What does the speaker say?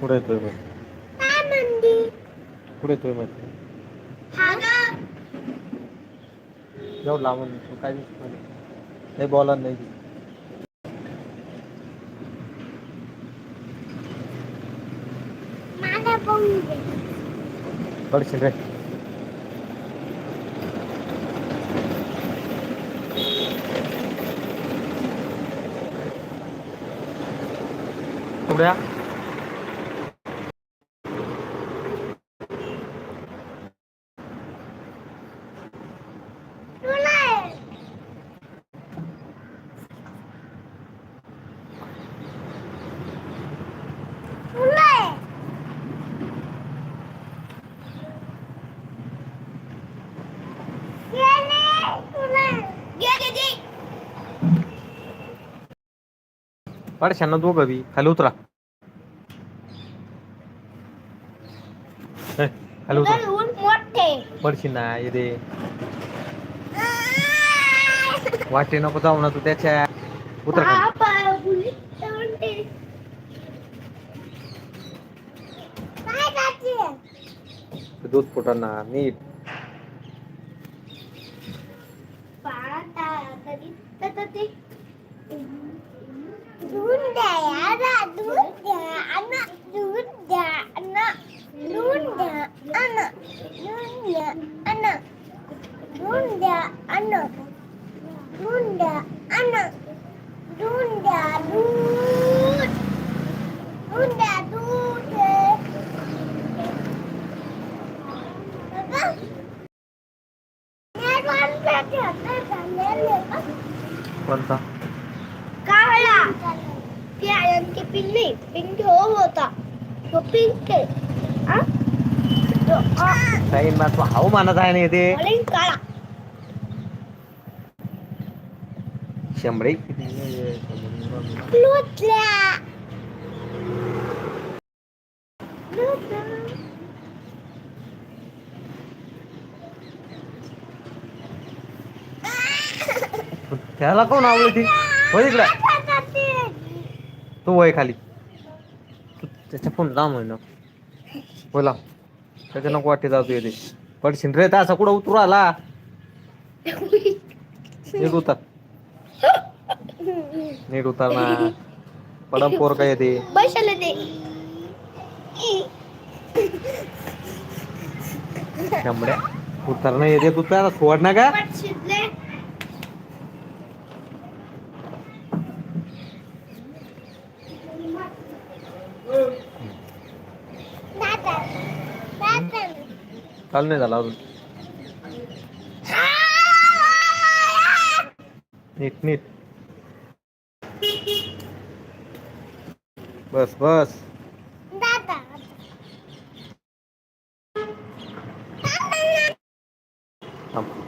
पुढे येतोय मग पुढे येतोय मग जेवढ लांबून तू काय दिसत नाही. नाही बोला नाही. पडशील रे. पुढे तुला आहे. तुला आहे. ये नाही, तुला आहे. ये, ये, ये. पडशाल ना दोघं बी खाली उतरा. ए, खाली उतरा. पडशील ना ये रे वाटे नको जाऊ ना तू त्याच्या. उतरा खाली? ते दूध फुटांना नीट. Dunda ya, anak dunda anak, dunda anak, dunda anak, dunda anak, dunda anak, dunda anak, dunda anak dunda Dunda. Papa, never one better than never. ती आयनची पिन नाही पिन ठेव होता तो पिंक आहे हा? तो, आ, साईन मा तू हाव मानत आहे ना येते ऑरेंज काळा शंभरे लुटल्या लुटल्या. त्याला कोण आवडली ती होय इकडे तू वय खाली. तू त्याच्या फोन लांब आहे ना बोला त्याच्या नको वाटे जाऊ तू. येते पडशील रे असा कुठं उतरू आला? नीट उतर. नीट उतर ना पडम पोर काय येते शंभऱ्या उतर नाही येते तू त्याला सोड ना का काल नाही झाला अजून. नीट नीट. बस बस. थांब.